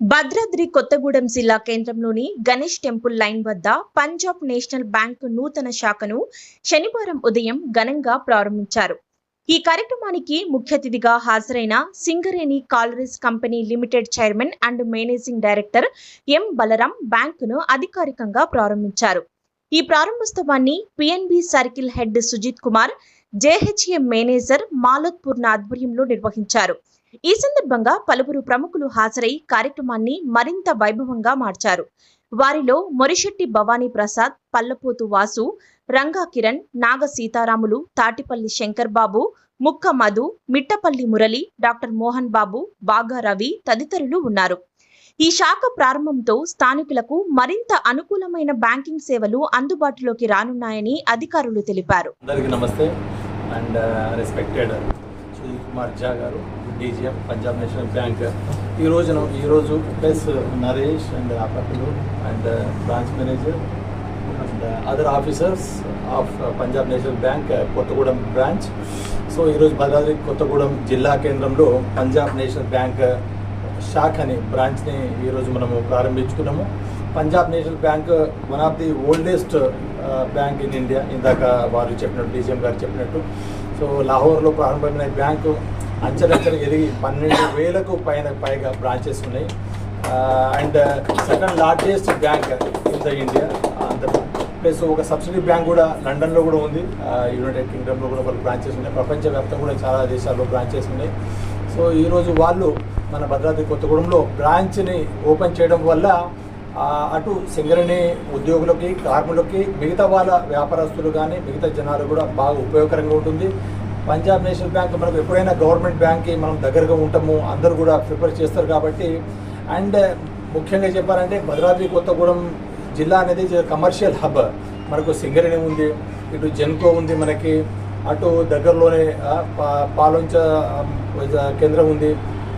భద్రాద్రి కొత్తగూడెం జిల్లా కేంద్రంలోని Ganesh temple line వద్ద పంజాబ్ నేషనల్ బ్యాంక్ నూతన శాఖను శనివారం ఉదయం ఘనంగా ప్రారంభించారు. ఈ కార్యక్రమానికి ముఖ్య అతిథిగా హాజరైన Singareni collieries company limited chairman and managing director M Balaram బ్యాంకును అధికారికంగా ప్రారంభించారు. ఈ ప్రారంభోత్సవాన్ని PNB circle head Sujith Kumar జేహెచ్ఎం manager మాలోత్పూర్ణ ఆధ్వర్యంలో నిర్వహించారు. ఈ సందర్భంగా పలువురు ప్రముఖులు హాజరై కార్యక్రమాన్ని మరింత వైభవంగా మార్చారు. వారిలో మొరిశెట్టి భవానీ ప్రసాద్ పల్లపోతు వాసు రంగా కిరణ్ నాగ సీతారాములు తాటిపల్లి శంకర్ బాబు ముక్క మధు మిట్టపల్లి మురళి డాక్టర్ మోహన్ బాబు బాగా రవి తదితరులు ఉన్నారు. ఈ శాఖ ప్రారంభంతో స్థానికులకు మరింత అనుకూలమైన బ్యాంకింగ్ సేవలు అందుబాటులోకి రానున్నాయని అధికారులు తెలిపారు. అందరికీ నమస్తే. And uh, respected Sudhir Kumar Jha గారు. DGM Punjab National Bank. ఈ రోజున ఈరోజు plus Naresh and అప్పట్లు and branch manager and other officers of Punjab National Bank Kothagudem branch. So ఈరోజు భద్రాద్రి కొత్తగూడెం జిల్లా కేంద్రంలో పంజాబ్ నేషనల్ బ్యాంక్ శాఖని బ్రాంచ్ని ఈరోజు మనము ప్రారంభించుకున్నాము. Punjab national bank one of the oldest bank in India ఇందాక వారు చెప్పినట్టు డీజీఎం గారు చెప్పినట్టు. సో లాహోర్లో ప్రారంభమైన బ్యాంకు అంచెలంచెలు ఎదిగి పన్నెండు వేలకు పైన పైగా బ్రాంచెస్ ఉన్నాయి. And second largest bank in the India plus ఒక సబ్సిడీ బ్యాంక్ కూడా లండన్లో కూడా ఉంది. యునైటెడ్ కింగ్డమ్లో కూడా వాళ్ళు బ్రాంచెస్ ఉన్నాయి. ప్రపంచవ్యాప్తంగా కూడా చాలా దేశాల్లో బ్రాంచెస్ ఉన్నాయి. సో ఈరోజు వాళ్ళు మన భద్రాద్రి కొత్తగూడెంలో బ్రాంచ్ని ఓపెన్ చేయడం వల్ల అటు సింగరేణి ఉద్యోగులకి కార్మికులకి మిగతా వాళ్ళ వ్యాపారస్తులు కానీ మిగతా జనాలు కూడా బాగా ఉపయోగకరంగా ఉంటుంది. పంజాబ్ నేషనల్ బ్యాంక్ మనకు ఎప్పుడైనా గవర్నమెంట్ బ్యాంక్కి మనం దగ్గరగా ఉంటాము అందరూ కూడా ప్రిఫర్ చేస్తారు కాబట్టి. అండ్ ముఖ్యంగా చెప్పాలంటే భద్రాద్రి కొత్తగూడెం జిల్లా అనేది కమర్షియల్ హబ్. మనకు సింగరేణి ఉంది ఇటు జెన్కో ఉంది మనకి అటు దగ్గరలోనే ఆ, కేంద్రం ఉంది.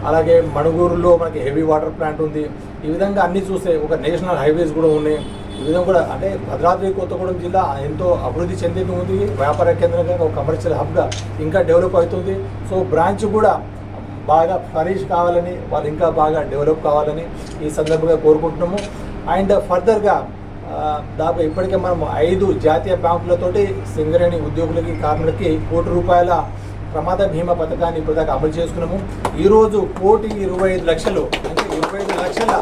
అలాగే మణుగూరులో మనకి హెవీ వాటర్ ప్లాంట్ ఉంది. ఈ విధంగా అన్నీ చూస్తే ఒక నేషనల్ హైవేస్ కూడా ఉన్నాయి. ఈ విధంగా కూడా అంటే భద్రాద్రి కొత్తగూడెం జిల్లా ఎంతో అభివృద్ధి చెందింది ఉంది. వ్యాపార కేంద్రంగా ఒక కమర్షియల్ హబ్గా ఇంకా డెవలప్ అవుతుంది. సో బ్రాంచ్ కూడా బాగా ఫ్లరిష్ కావాలని వాళ్ళు ఇంకా బాగా డెవలప్ కావాలని ఈ సందర్భంగా కోరుకుంటున్నాము. అండ్ ఫర్దర్గా దాదాపు ఇప్పటికే మనం ఐదు జాతీయ బ్యాంకులతోటి సింగరేణి ఉద్యోగులకి కార్మికులకి కోటి రూపాయల ప్రమాద బీమా పథకాన్ని ఇప్పటిదాకా అమలు చేసుకున్నాము. ఈరోజు కోటి ఇరవై ఐదు లక్షలు ముప్పై ఐదు లక్షల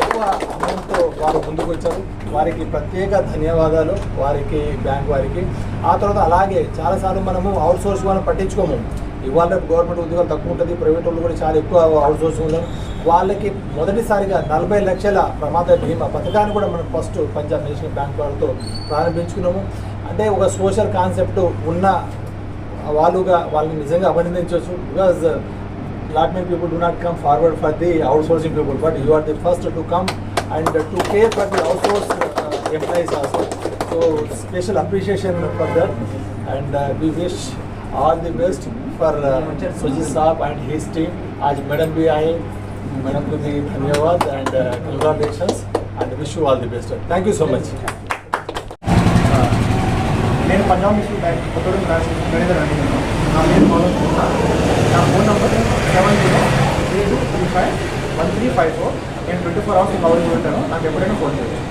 ఎక్కువ అమౌంట్తో వారు ముందుకు వచ్చారు వారికి ప్రత్యేక ధన్యవాదాలు. వారికి బ్యాంక్ వారికి. ఆ తర్వాత అలాగే చాలాసార్లు మనము అవుట్ సోర్స్ వాళ్ళని పట్టించుకోము. ఇవాళ గవర్నమెంట్ ఉద్యోగాలు తక్కువ ఉంటుంది. ప్రైవేట్ వాళ్ళు కూడా చాలా ఎక్కువ అవుట్ సోర్స్ ఉన్నారు. వాళ్ళకి మొదటిసారిగా నలభై లక్షల ప్రమాద బీమా పథకాన్ని కూడా మనం ఫస్ట్ పంజాబ్ నేషనల్ బ్యాంక్ వాళ్ళతో ప్రారంభించుకున్నాము. అంటే ఒక సోషల్ కాన్సెప్ట్ ఉన్న వాళ్ళుగా వాళ్ళని నిజంగా అభినందించవచ్చు. Because lot many people do not come forward for the outsourcing people, but you are the first to come and to care for the outsourced uh, employees also. So special appreciation for that and uh, we wish all the best for uh, Sujit Saab and his team. आज madam भी आए madam को भी धन्यवाद and uh, congratulations and wish you all the best. Thank you so much. Punjab national bank பத்தோட class manager ஆகிருக்கோம் நான் பேர் ஃபாலோ பண்ணேன் நான் phone number seven zero three two three five one three five four என் twenty four hours எங்கள் அவருக்கு விட்டணும் எப்படின்னு phone செய்வோம்